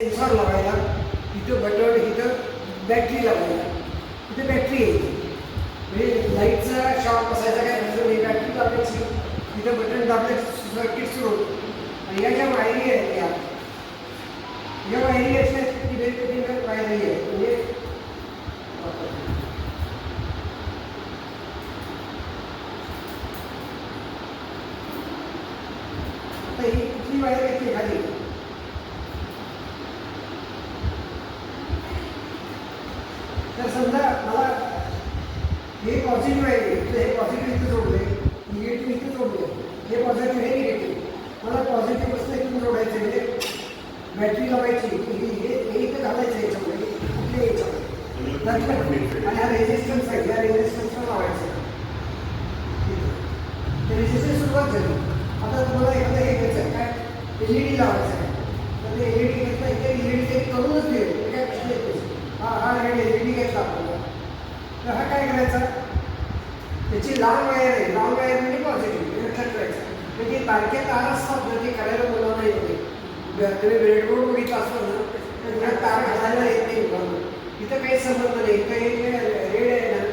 Censor लावायला इथं button इथं बॅटरी लावायला. इथं बॅटरी आहे म्हणजे लाईटचा शॉक असायचा काय नसतो नाही बॅटरी दाबल्याची इथं बटन दाबले सर्किट सुरू होतं. आणि या ज्या वायरी आहेत या या वायरी अशा की वेगवेगळ्या वायरी आहेत म्हणजे आता ही कुठली वायर येते खाली तर समजा मला हे पॉझिटिव्ह आहे तर हे पॉझिटिव्ह इथं जोडले निगेटिव्ह इथं जोडले हे पॉझिटिव्ह हे निगेटिव्ह मला पॉझिटिव्ह असलं इथून जोडायचं म्हणजे बॅटरी लावायची हे हे हे इथं घालायचं याच्यामध्ये कुठल्या याच्यामध्ये नंतर- आणि हा रेजिस्टन्स आहे या रेजिस्टन्सला लावायचं ते रेजिस्टन्स सुरुवात झाली आता तुम्हाला एखादं हे घ्यायचं आहे काय एल ई डी लावायचं आहे. तर ते एल ई डी घेतलं इथे एल ई डी ते करूनच घेऊ काय प्रश्न येत नाही. हा हा एल ई डी घेतला आपल्याला. तर हा काय करायचा? त्याची लाल वायर आहे. लाल वायर म्हणजे पॉझिटिव्ह लक्षात करायचं म्हणजे बारक्या तार असतात ना ते. करायला मुलांना येते तुम्ही ब्रेडबोर्ड बघितला असतो ना तर त्यात तार घालायला येत नाही मुलांना इथं काही संबंध नाही. इथं रेड आहे ना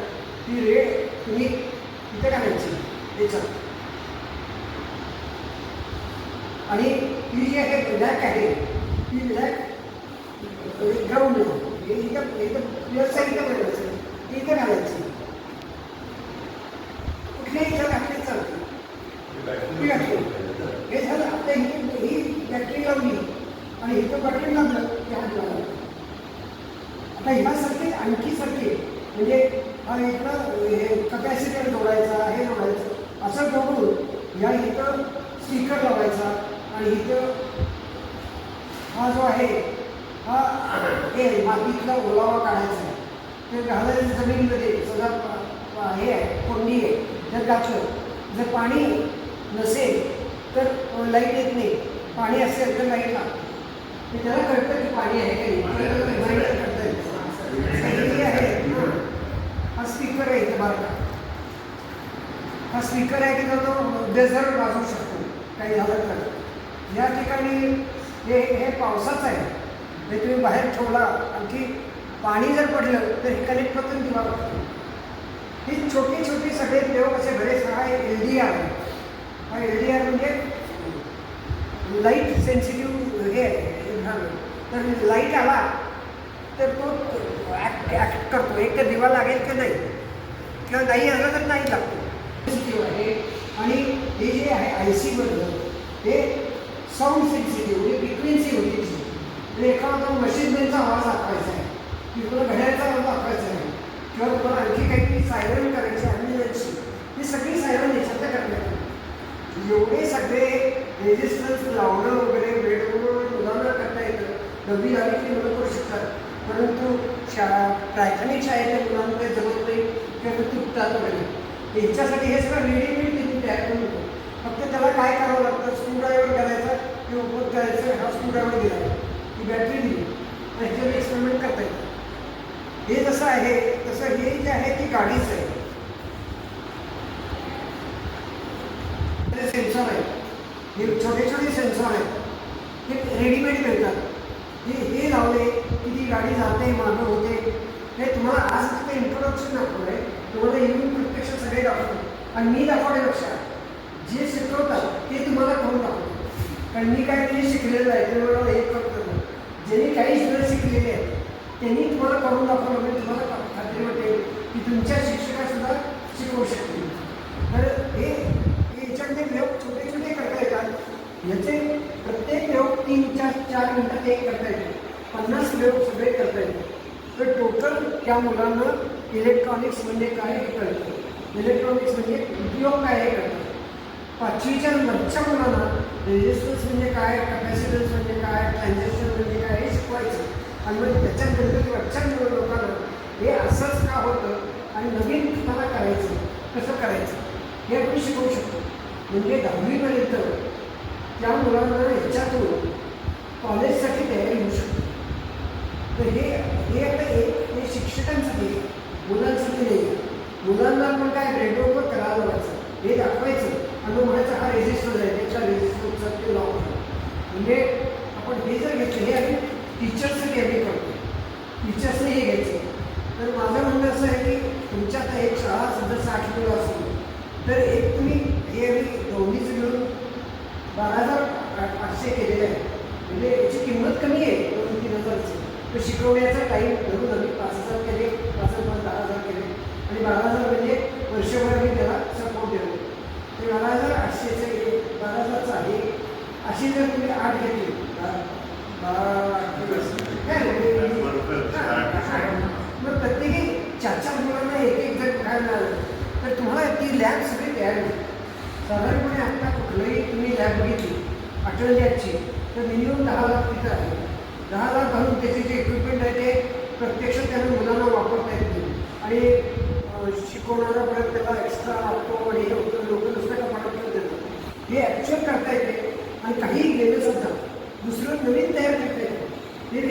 ती रेड तुम्ही इथं घालायची. त्याच्यात आणि ही जी आहे ब्लॅक आहे ती ब्लॅक ग्राउंड हे इथं इथं प्लस साईड इथं घालायचं इथं घालायची कुठल्याही इथं घातले चालते हे झालं आता ही ही बॅटरी लावली आणि इथं बटन लावलं की हात लावलं आता ह्या सर्किट आणखी सर्किट म्हणजे हा इकडं हे कपॅसिटर जोडायचा हे जोडायचं असं जोडून या इथं स्पीकर लावायचा आणि इथं हा जो आहे हा हे मातीतला ओलावा काढायचा आहे. ते घालायचं जमिनीमध्ये प- हे आहे कोंडी आहे. जर घातलं जर पाणी नसेल तर लाइट येत नाही. पाणी असेल तर लाइट लागते. ते त्याला कळतं की पाणी आहे काही करता आहे हां. स्पीकर आहे इथे बारका. हा स्पीकर आहे की तो डेझर्ट वाजवू शकतो. काही झालं तर. या ठिकाणी हे हे पावसाचं आहे. हे तुम्ही बाहेर ठेवला आणखी पाणी जर पडलं तर हे कनेक्ट फक्त दिवा लागतो ही छोटी छोटी सगळे देव असे घरे हा एल डी आर आहे. हा एल डी आर म्हणजे लाइट सेन्सिटिव्ह हे आहे तर लाइट आला तर तो ॲक्ट ॲक्ट करतो. एक तर दिवा लागेल की नाही? किंवा नाही आलं तर नाही लागतो. सेन्सिटिव्ह आहे आणि हे जे आहे आय सीमधलं हे साऊंड सेन्सिटिव्ह म्हणजे फ्रिक्वेन्सी होती. त्याची. म्हणजे एखादा मशीनचा आवाज दाखवायचा आहे. की तुला घड्याचा आवाज दाखवायचा आहे. किंवा तुम्हाला आणखी काहीतरी सायरन करायची ॲम्ब्युलन्सची ही सगळी सायरन याच्यात करण्यात आली. एवढे सगळे रेजिस्टन्स लावणं वगैरे बेडवर मुलांना करता येतं. नवी आली की मुलं करू शकतात. परंतु शाळा प्राथमिक शाळेच्या मुलांना जमत नाही किंवा तुटतात वगैरे. यांच्यासाठी हे सगळं रेडीमेड तिथे तयार करून होतं त्याला काय करावं लागतं? स्क्रूड्रायव्हर करायचा किंवा उपयोग करायचं. हा स्क्रूड्रायव्हर दिला ती बॅटरी दिली. आणि ह्याच्यावर एक्सपेरिमेंट करता येतं. हे जसं आहे, तसं हे जे आहे ती गाडीच आहे. सेन्सॉर आहे. हे छोटे छोटे सेन्सॉर आहेत. हे रेडीमेड मिळतात. हे हे लावले की ती गाडी जाते, मागं होते. हे तुम्हाला आज फक्त इंट्रोडक्शन दाखवलं आहे तुम्हाला येऊन प्रत्यक्ष सगळे दाखवतो आणि मी दाखवण्यापेक्षा जे शिकवतात ते तुम्हाला करून दाखवतो कारण मी काय ते शिकलेलं आहे ते मला हे करतो ज्यांनी काही सुद्धा शिकलेले आहेत त्यांनी तुम्हाला करून दाखवलं म्हणजे तुम्हाला खात्री वाटेल की तुमच्या शिक्षकासुद्धा शिकवू शकतील. तर हे हे याच्यामध्ये प्रयोग छोटे छोटे करता येतात याचे प्रत्येक प्रयोग तीन चार चार मिनटात एक करता येते. पन्नास प्रयोग सगळे करता येते. तर टोटल त्या मुलांना इलेक्ट्रॉनिक्स म्हणजे काय हे कळतं. इलेक्ट्रॉनिक्स म्हणजे उपयोग काय हे कळतं. पाचवीच्या वरच्या मुलांना रेजिस्टन्स म्हणजे काय कॅपॅसिटन्स म्हणजे काय ट्रान्झॅक्शन म्हणजे काय हे शिकवायचं. आणि मग त्याच्यानंतर वरच्या मुलं लोकांना हे असंच का होतं आणि नवीन तुम्हाला करायचं कसं करायचं हे आपण शिकवू शकतो. म्हणजे दहावीपर्यंत त्या मुलांना ह्याच्यातून कॉलेजसाठी तयारी होऊ शकते. तर हे हे आता एक हे शिक्षकांसाठी आहे, मुलांसाठी नाही. मुलांना पण काय ग्रेडवर करायला लागायचं हे दाखवायचं. आणि म्हणायचा हा रेजिस्टर आहे त्याच्या रेजिस्टरचा ते लावून म्हणजे आपण हे जर घेतलं हे आम्ही टीचर्ससाठी आम्ही करतो. टीचर्सने हे घ्यायचं. तर माझं म्हणणं असं आहे की तुमच्या आता एक शाळा सध्या साठ किलो असेल तर एक तुम्ही हे आम्ही दोन्हीच मिळून बारा हजार आठ- आठशे केलेले आहे. म्हणजे याची किंमत कमी आहे दोन तीन हजारची. तर शिकवण्याचा टाईम धरून आम्ही पाच हजार केले पाच हजार दहा हजार केले. आणि बारा हजार म्हणजे वर्षभर आम्ही त्याला सपोर्ट देतो ते बारा बारा हजारचं आहे. अशी जर तुम्ही आठ घेतली काय मग प्रत्येकी चार चार मुलांना एक एक जर खायला मिळालं तर तुम्हाला ती लॅब सगळी तयार होईल. साधारणपणे आता कुठलंही तुम्ही लॅब बघितली अटल लॅबची तर मिनिमम दहा लाख तिथं आहे. दहा लाख घालून त्याचे जे इक्विपमेंट आहे ते प्रत्यक्षात त्यांना मुलांना वापरता येत नाही. आणि शिकवणारा परत त्याला एक्स्ट्रा लागतो आणि हे होतं लोक नुसतं का पडत देतात हे ॲक्च्युअल करता येते आणि काही गेलं सुद्धा. दुसरं नवीन तयार करता येतं हे